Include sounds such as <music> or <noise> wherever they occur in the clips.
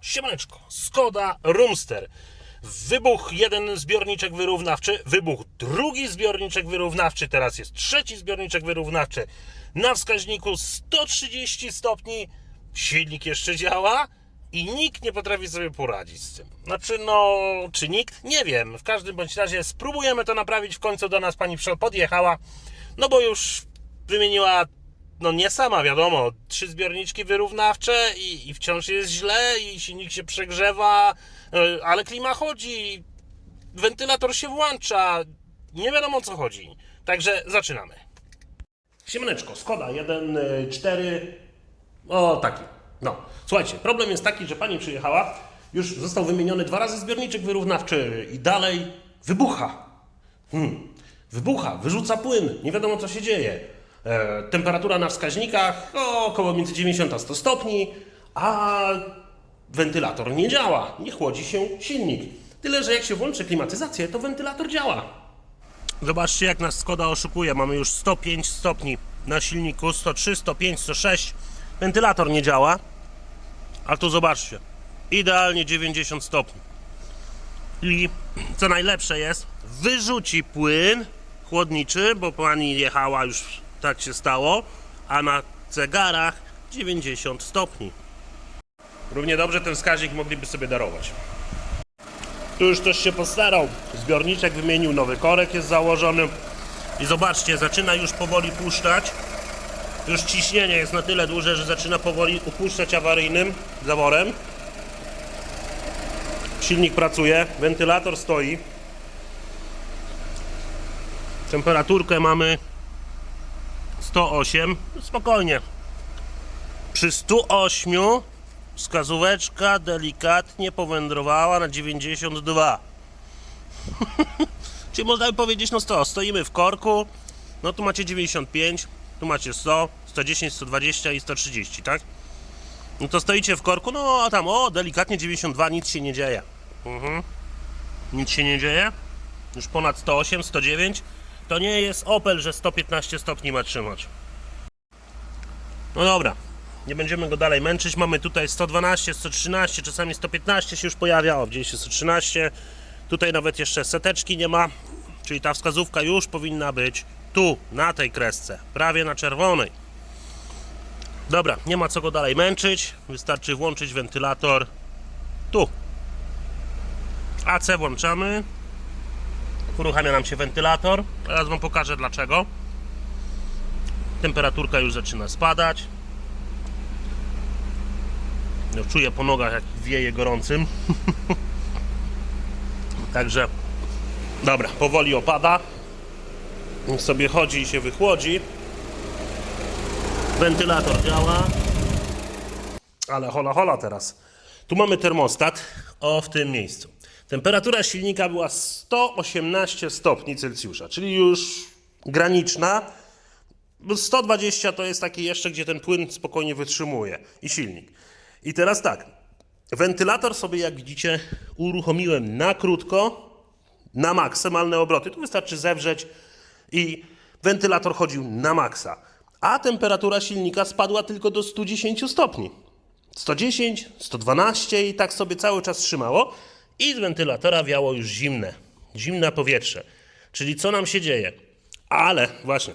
Siemaneczko, Skoda Roomster. Wybuch jeden zbiorniczek wyrównawczy, wybuch drugi zbiorniczek wyrównawczy, teraz jest trzeci zbiorniczek wyrównawczy. Na wskaźniku 130 stopni, silnik jeszcze działa i nikt nie potrafi sobie poradzić z tym. Znaczy, no, czy nikt? Nie wiem. W każdym bądź razie spróbujemy to naprawić. W końcu do nas pani podjechała, no bo już wymieniła no nie sama, wiadomo, trzy zbiorniczki wyrównawcze i, i wciąż jest źle i silnik się przegrzewa, e, ale klima chodzi, wentylator się włącza, nie wiadomo o co chodzi. Także zaczynamy. Siemaneczko, Skoda 1.4, o taki, no. Słuchajcie, problem jest taki, że pani przyjechała, już został wymieniony dwa razy zbiorniczek wyrównawczy i dalej wybucha. Hmm. Wybucha, wyrzuca płyn, nie wiadomo co się dzieje. E, temperatura na wskaźnikach o, około między 90 a 100 stopni, a wentylator nie działa, nie chłodzi się silnik. Tyle, że jak się włączy klimatyzację, to wentylator działa. Zobaczcie jak nas Skoda oszukuje, mamy już 105 stopni na silniku, 103, 105, 106. Wentylator nie działa, a tu zobaczcie, idealnie 90 stopni. I co najlepsze jest, wyrzuci płyn chłodniczy, bo pani jechała już tak się stało, a na zegarach 90 stopni. Równie dobrze ten wskaźnik mogliby sobie darować. Tu już ktoś się postarał. Zbiorniczek wymienił, nowy korek jest założony. I zobaczcie, zaczyna już powoli puszczać. Już ciśnienie jest na tyle duże, że zaczyna powoli upuszczać awaryjnym zaworem. Silnik pracuje, wentylator stoi. Temperaturkę mamy 108. Spokojnie. Przy 108 wskazóweczka delikatnie powędrowała na 92. <laughs> Czyli można by powiedzieć, no 100. Stoimy w korku. No tu macie 95, tu macie 100, 110, 120 i 130, tak? No to stoicie w korku, no a tam, o, delikatnie 92, nic się nie dzieje. Mhm. Nic się nie dzieje. Już ponad 108, 109. To nie jest Opel, że 115 stopni ma trzymać. No dobra, nie będziemy go dalej męczyć. Mamy tutaj 112, 113, czasami 115 się już pojawia. O, gdzieś jest 113. Tutaj nawet jeszcze seteczki nie ma, czyli ta wskazówka już powinna być tu, na tej kresce, prawie na czerwonej. Dobra, nie ma co go dalej męczyć. Wystarczy włączyć wentylator tu. AC włączamy. Uruchamia nam się wentylator. Teraz Wam pokażę dlaczego. Temperaturka już zaczyna spadać. No, czuję po nogach jak wieje gorącym. <laughs> Także dobra, powoli opada. Niech sobie chodzi i się wychłodzi. Wentylator działa. Ale hola hola teraz. Tu mamy termostat. O, w tym miejscu. Temperatura silnika była 118 stopni Celsjusza, czyli już graniczna. Bo 120 to jest taki jeszcze, gdzie ten płyn spokojnie wytrzymuje i silnik. I teraz tak, wentylator sobie jak widzicie uruchomiłem na krótko, na maksymalne obroty. Tu wystarczy zewrzeć i wentylator chodził na maksa. A temperatura silnika spadła tylko do 110 stopni. 110, 112 i tak sobie cały czas trzymało. I z wentylatora wiało już zimne, zimne powietrze. Czyli co nam się dzieje? Ale właśnie,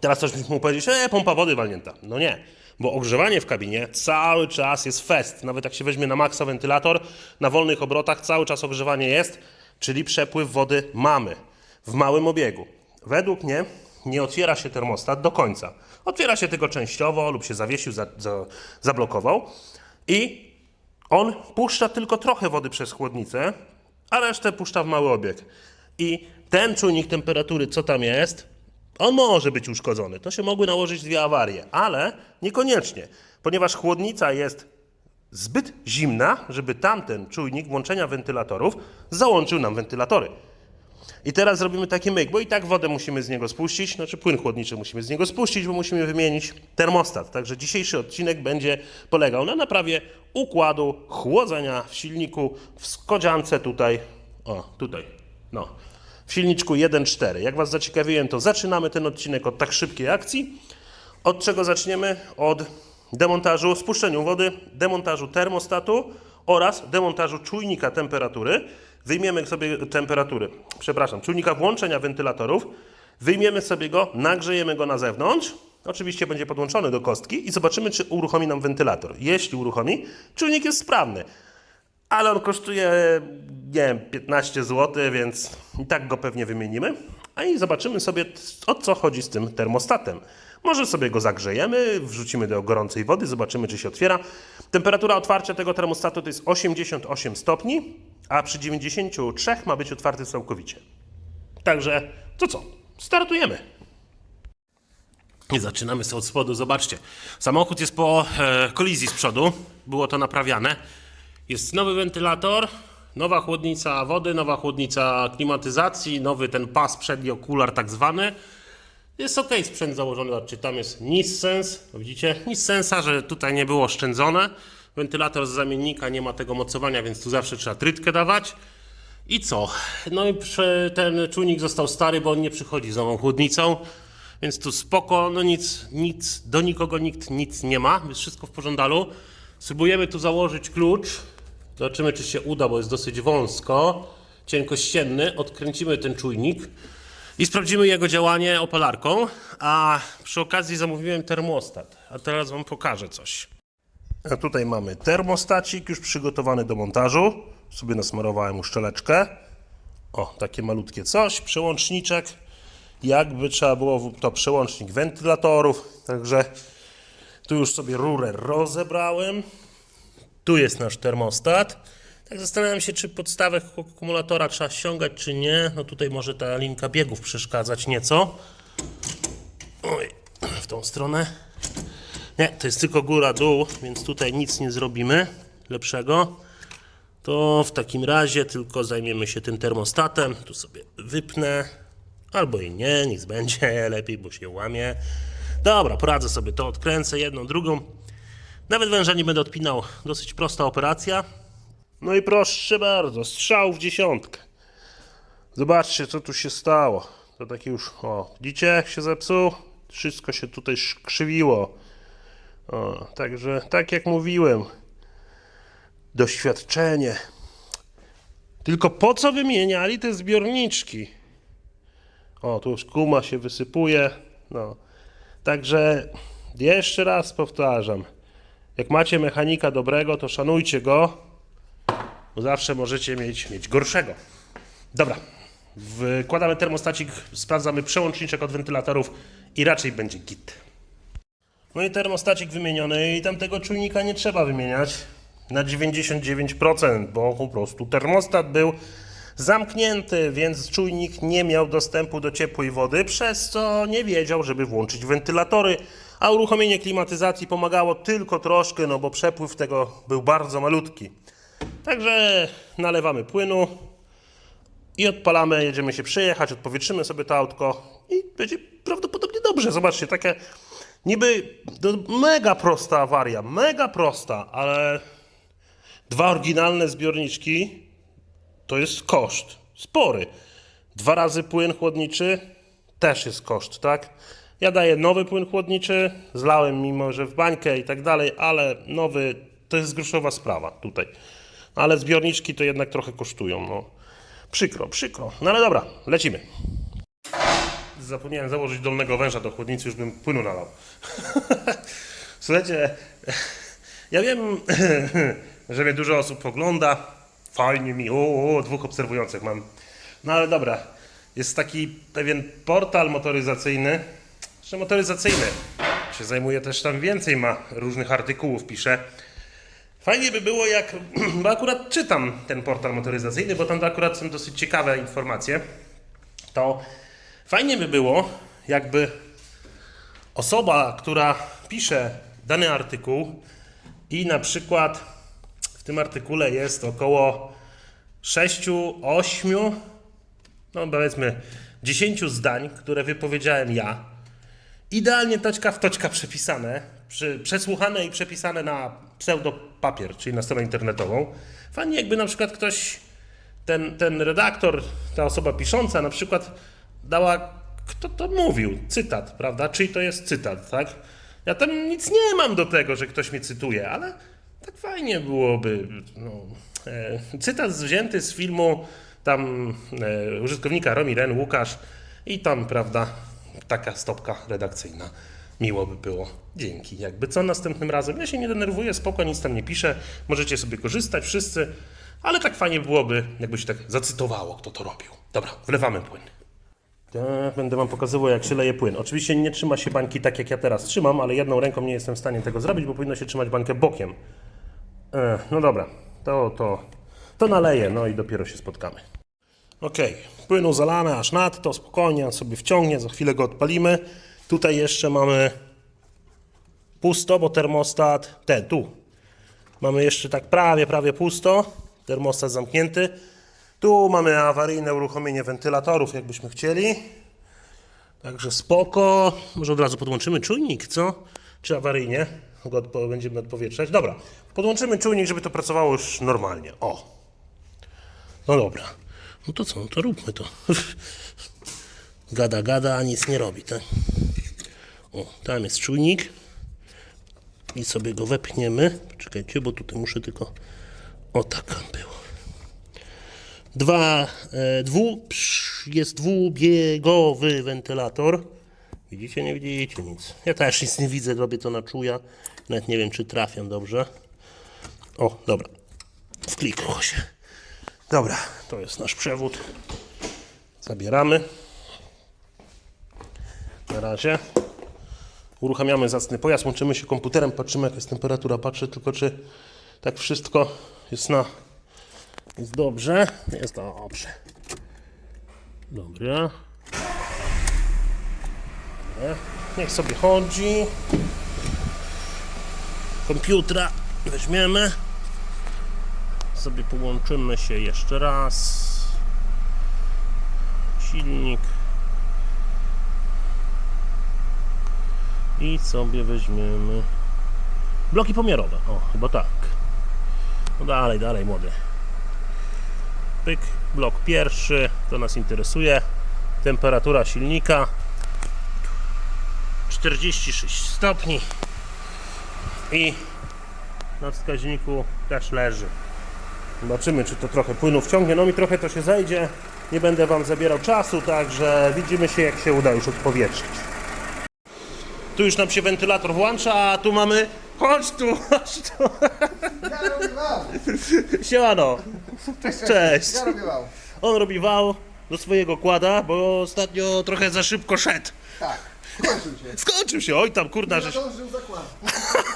teraz ktoś mógł powiedzieć, e, pompa wody walnięta. No nie, bo ogrzewanie w kabinie cały czas jest fest. Nawet jak się weźmie na maksa wentylator, na wolnych obrotach cały czas ogrzewanie jest, czyli przepływ wody mamy w małym obiegu. Według mnie nie otwiera się termostat do końca. Otwiera się tylko częściowo lub się zawiesił, za, za, zablokował i on puszcza tylko trochę wody przez chłodnicę, a resztę puszcza w mały obieg. I ten czujnik temperatury, co tam jest, on może być uszkodzony. To się mogły nałożyć dwie awarie, ale niekoniecznie, ponieważ chłodnica jest zbyt zimna, żeby tamten czujnik włączenia wentylatorów załączył nam wentylatory. I teraz zrobimy taki myk, bo i tak wodę musimy z niego spuścić, znaczy płyn chłodniczy musimy z niego spuścić, bo musimy wymienić termostat. Także dzisiejszy odcinek będzie polegał na naprawie układu chłodzenia w silniku w Skodziance tutaj, o tutaj, no, w silniczku 1.4. Jak Was zaciekawiłem, to zaczynamy ten odcinek od tak szybkiej akcji. Od czego zaczniemy? Od demontażu, spuszczeniu wody, demontażu termostatu oraz demontażu czujnika temperatury. Wyjmiemy sobie temperatury, przepraszam, czujnika włączenia wentylatorów. Wyjmiemy sobie go, nagrzejemy go na zewnątrz. Oczywiście będzie podłączony do kostki i zobaczymy, czy uruchomi nam wentylator. Jeśli uruchomi, czujnik jest sprawny. Ale on kosztuje, nie wiem, 15 zł, więc i tak go pewnie wymienimy. A i zobaczymy sobie, o co chodzi z tym termostatem. Może sobie go zagrzejemy, wrzucimy do gorącej wody, zobaczymy, czy się otwiera. Temperatura otwarcia tego termostatu to jest 88 stopni, a przy 93 ma być otwarty całkowicie. Także to co? Startujemy. I zaczynamy sobie od spodu. Zobaczcie, samochód jest po e, kolizji z przodu. Było to naprawiane. Jest nowy wentylator, nowa chłodnica wody, nowa chłodnica klimatyzacji, nowy ten pas przedni okular tak zwany. Jest ok, sprzęt założony, zobaczcie, tam jest Nissens, widzicie, Nissensa, że tutaj nie było oszczędzone. Wentylator z zamiennika nie ma tego mocowania, więc tu zawsze trzeba trytkę dawać. I co? No i ten czujnik został stary, bo on nie przychodzi z nową chłodnicą. Więc tu spoko, no nic, nic, do nikogo nikt nic nie ma, jest wszystko w porządku. Spróbujemy tu założyć klucz. Zobaczymy, czy się uda, bo jest dosyć wąsko, cienkościenny. Odkręcimy ten czujnik i sprawdzimy jego działanie opalarką. A przy okazji zamówiłem termostat. A teraz Wam pokażę coś. A tutaj mamy termostacik już przygotowany do montażu. Sobie nasmarowałem uszczeleczkę. O, takie malutkie coś, przełączniczek. Jakby trzeba było, to przełącznik wentylatorów. Także tu już sobie rurę rozebrałem. Tu jest nasz termostat. Tak zastanawiam się, czy podstawę akumulatora trzeba ściągać, czy nie. No tutaj może ta linka biegów przeszkadzać nieco. Oj, w tą stronę. Nie, to jest tylko góra-dół, więc tutaj nic nie zrobimy lepszego. To w takim razie tylko zajmiemy się tym termostatem. Tu sobie wypnę. Albo i nie, nic będzie <laughs> lepiej, bo się łamie. Dobra, poradzę sobie to, odkręcę jedną, drugą. Nawet węża nie będę odpinał. Dosyć prosta operacja. No i proszę bardzo, strzał w dziesiątkę. Zobaczcie, co tu się stało. To taki już, o, widzicie jak się zepsuł? Wszystko się tutaj sz- krzywiło. O, także, tak jak mówiłem, doświadczenie. Tylko po co wymieniali te zbiorniczki? O, tu już kuma się wysypuje. No. Także jeszcze raz powtarzam. Jak macie mechanika dobrego, to szanujcie go, bo zawsze możecie mieć, mieć gorszego. Dobra. Wkładamy termostacik, sprawdzamy przełączniczek od wentylatorów i raczej będzie git. No i termostacik wymieniony i tamtego czujnika nie trzeba wymieniać na 99%, bo po prostu termostat był zamknięty, więc czujnik nie miał dostępu do ciepłej wody, przez co nie wiedział, żeby włączyć wentylatory, a uruchomienie klimatyzacji pomagało tylko troszkę, no bo przepływ tego był bardzo malutki. Także nalewamy płynu i odpalamy, jedziemy się przejechać, odpowietrzymy sobie to autko i będzie prawdopodobnie dobrze. Zobaczcie, takie niby to mega prosta awaria, mega prosta, ale dwa oryginalne zbiorniczki to jest koszt spory. Dwa razy płyn chłodniczy też jest koszt, tak? Ja daję nowy płyn chłodniczy, zlałem mimo, że w bańkę i tak dalej, ale nowy to jest groszowa sprawa tutaj. Ale zbiorniczki to jednak trochę kosztują, no. Przykro, przykro. No ale dobra, lecimy. Zapomniałem założyć dolnego węża do chłodnicy, już bym płynu nalał. <laughs> Słuchajcie, ja wiem, <laughs> że mnie dużo osób ogląda. Fajnie mi, o, o, dwóch obserwujących mam. No ale dobra, jest taki pewien portal motoryzacyjny, że motoryzacyjny. Się zajmuje też tam więcej, ma różnych artykułów, pisze. Fajnie by było, jak. <clears throat> Bo akurat czytam ten portal motoryzacyjny, bo tam akurat są dosyć ciekawe informacje. To fajnie by było, jakby osoba, która pisze dany artykuł i na przykład w tym artykule jest około 6, 8, no powiedzmy 10 zdań, które wypowiedziałem ja. Idealnie toczka w toczka przepisane, przy, przesłuchane i przepisane na pseudopapier, czyli na stronę internetową. Fajnie jakby na przykład ktoś, ten, ten redaktor, ta osoba pisząca na przykład dała, kto to mówił, cytat, prawda? Czyj to jest cytat, tak? Ja tam nic nie mam do tego, że ktoś mnie cytuje, ale tak fajnie byłoby. No, e, cytat wzięty z filmu tam e, użytkownika Romi Ren, Łukasz i tam, prawda, taka stopka redakcyjna. Miło by było. Dzięki. Jakby co następnym razem? Ja się nie denerwuję, spoko, nic tam nie piszę. Możecie sobie korzystać wszyscy, ale tak fajnie byłoby, jakby się tak zacytowało, kto to robił. Dobra, wlewamy płyn. Ja będę wam pokazywał, jak się leje płyn. Oczywiście nie trzyma się bańki tak, jak ja teraz trzymam, ale jedną ręką nie jestem w stanie tego zrobić, bo powinno się trzymać bańkę bokiem. E, no dobra, to, to, to naleję, no i dopiero się spotkamy. Okej, płynu zalane aż nad, to spokojnie, on sobie wciągnie, za chwilę go odpalimy. Tutaj jeszcze mamy pusto, bo termostat, ten, tu. Mamy jeszcze tak prawie, prawie pusto, termostat zamknięty. Tu mamy awaryjne uruchomienie wentylatorów, jakbyśmy chcieli. Także spoko. Może od razu podłączymy czujnik, co? Czy awaryjnie? Go odpo- będziemy odpowietrzać. Dobra, podłączymy czujnik, żeby to pracowało już normalnie. O. No dobra. No to co? No to róbmy to. <laughs> Gada, gada, a nic nie robi, tak? O, tam jest czujnik. I sobie go wepchniemy. Czekajcie, bo tutaj muszę tylko... O, tak było. Dwa, e, dwu, jest dwubiegowy wentylator. Widzicie, nie widzicie nic. Ja też nic nie widzę, robię to na czuja. Nawet nie wiem, czy trafiam dobrze. O, dobra. Wklikło się. Dobra, to jest nasz przewód. Zabieramy. Na razie. Uruchamiamy zacny pojazd, łączymy się komputerem, patrzymy jaka jest temperatura. Patrzę tylko, czy tak wszystko jest na jest dobrze. Jest dobrze. Dobra. Niech sobie chodzi. Komputera weźmiemy. Sobie połączymy się jeszcze raz. Silnik. I sobie weźmiemy bloki pomiarowe. O, chyba tak. No dalej, dalej, młody. Pyk, blok pierwszy, to nas interesuje. Temperatura silnika 46 stopni i na wskaźniku też leży. Zobaczymy, czy to trochę płynu wciągnie. No mi trochę to się zejdzie. Nie będę Wam zabierał czasu, także widzimy się, jak się uda już odpowietrzyć. Tu już nam się wentylator włącza, a tu mamy... Chodź tu, chodź tu. Ja robię wał! Siemano. Cześć. Ja robię wał. On robi wał do swojego kłada, bo ostatnio trochę za szybko szedł. Tak, skończył się. Skończył się, oj tam kurna, żeś... dążył zakładu.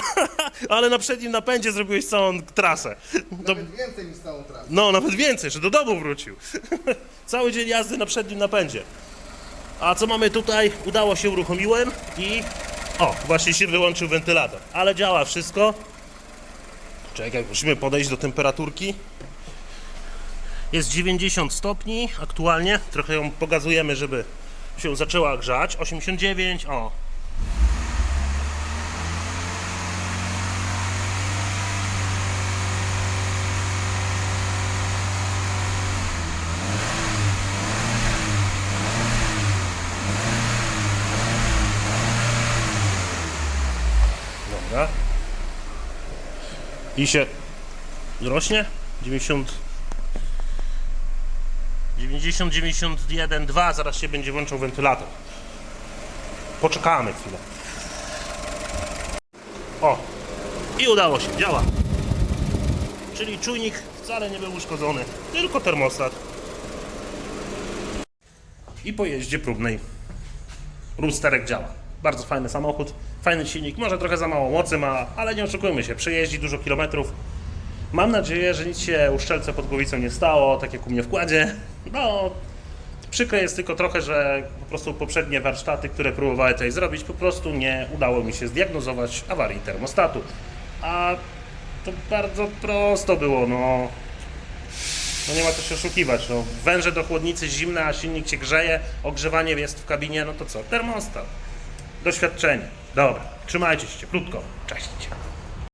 <laughs> ale na przednim napędzie zrobiłeś całą trasę. To, Nawet więcej niż całą trasę. no, nawet więcej, że do domu wrócił. <laughs> Cały dzień jazdy na przednim napędzie. A co mamy tutaj? Udało się, uruchomiłem i... O, właśnie się wyłączył wentylator. Ale działa wszystko. Czekaj, musimy podejść do temperaturki. Jest 90 stopni aktualnie. Trochę ją pogazujemy, żeby się zaczęła grzać. 89, o. Dobra. I się rośnie. 90. 90, 91, 2. Zaraz się będzie włączał wentylator. Poczekamy chwilę. O! I udało się, działa. Czyli czujnik wcale nie był uszkodzony, tylko termostat. I po jeździe próbnej Rumsterek działa. Bardzo fajny samochód, fajny silnik, może trochę za mało mocy ma, ale nie oszukujmy się, przejeździ dużo kilometrów. Mam nadzieję, że nic się uszczelce pod głowicą nie stało, tak jak u mnie w kładzie. No, przykre jest tylko trochę, że po prostu poprzednie warsztaty, które próbowały tutaj zrobić, po prostu nie udało mi się zdiagnozować awarii termostatu. A to bardzo prosto było, no. No nie ma co się oszukiwać, no. Węże do chłodnicy zimne, a silnik się grzeje, ogrzewanie jest w kabinie, no to co? Termostat. Doświadczenie. Dobra, trzymajcie się cieplutko. Cześć.